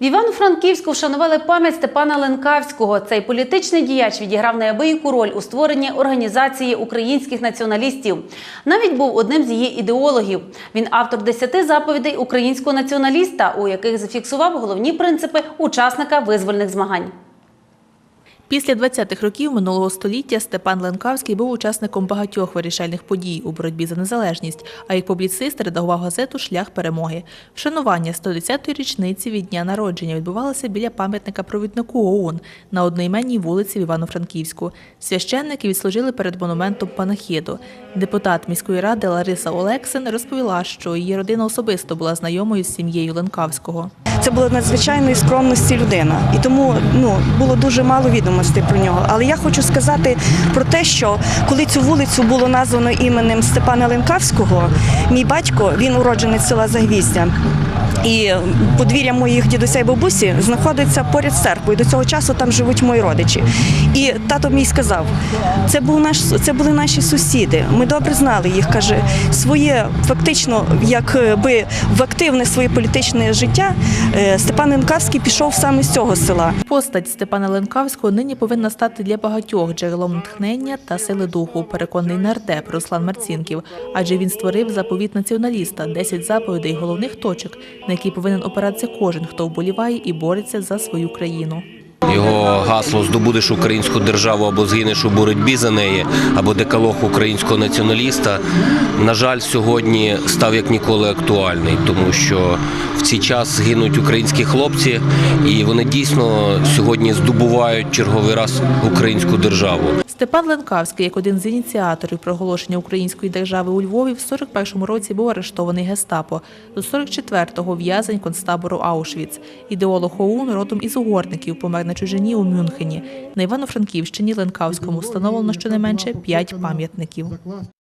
В Івано-Франківську вшанували пам'ять Степана Ленкавського. Цей політичний діяч відіграв неабияку роль у створенні організації українських націоналістів. Навіть був одним з її ідеологів. Він автор десяти заповідей українського націоналіста, у яких зафіксував головні принципи учасника визвольних змагань. Після 20-х років минулого століття Степан Ленкавський був учасником багатьох вирішальних подій у боротьбі за незалежність, а як публіцист редагував газету Шлях перемоги. Вшанування 110-ї річниці від дня народження відбувалося біля пам'ятника провіднику ОУН на одноіменній вулиці в Івано-Франківську. Священники відслужили перед монументом панахіду. Депутат міської ради Лариса Олексин розповіла, що її родина особисто була знайомою з сім'єю Ленкавського. Це була надзвичайної скромності людина, і тому ну було дуже мало відомостей про нього. Але я хочу сказати про те, що коли цю вулицю було названо іменем Степана Ленкавського, мій батько він уродженець села Загвіздя. І подвір'я моїх дідуся і бабусі знаходиться поряд з церквою. До цього часу там живуть мої родичі. І тато мій сказав: це був наш це були наші сусіди. Ми добре знали їх. каже, своє фактично, якби в активне своє політичне життя. Е, Степан Ленкавський пішов саме з цього села. Постать Степана Ленкавського нині повинна стати для багатьох джерелом натхнення та сили духу, переконаний нардеп Руслан Марцінків, адже він створив заповіт націоналіста 10 заповідей головних точок, на які повинен опиратися кожен, хто вболіває і бореться за свою країну. Його гасло здобудеш українську державу або згинеш у боротьбі за неї, або декалог українського націоналіста. На жаль, сьогодні став як ніколи актуальний, тому що в цей час гинуть українські хлопці, і вони дійсно сьогодні здобувають черговий раз українську державу. Степан Ленкавський, як один з ініціаторів проголошення української держави у Львові, в 41-му році був арештований гестапо. До 44-го в'язень концтабору Аушвіц. Ідеолог ОУН родом із угорників помер на чужині у Мюнхені. На Івано-Франківщині Ленкавському встановлено щонайменше п'ять пам'ятників.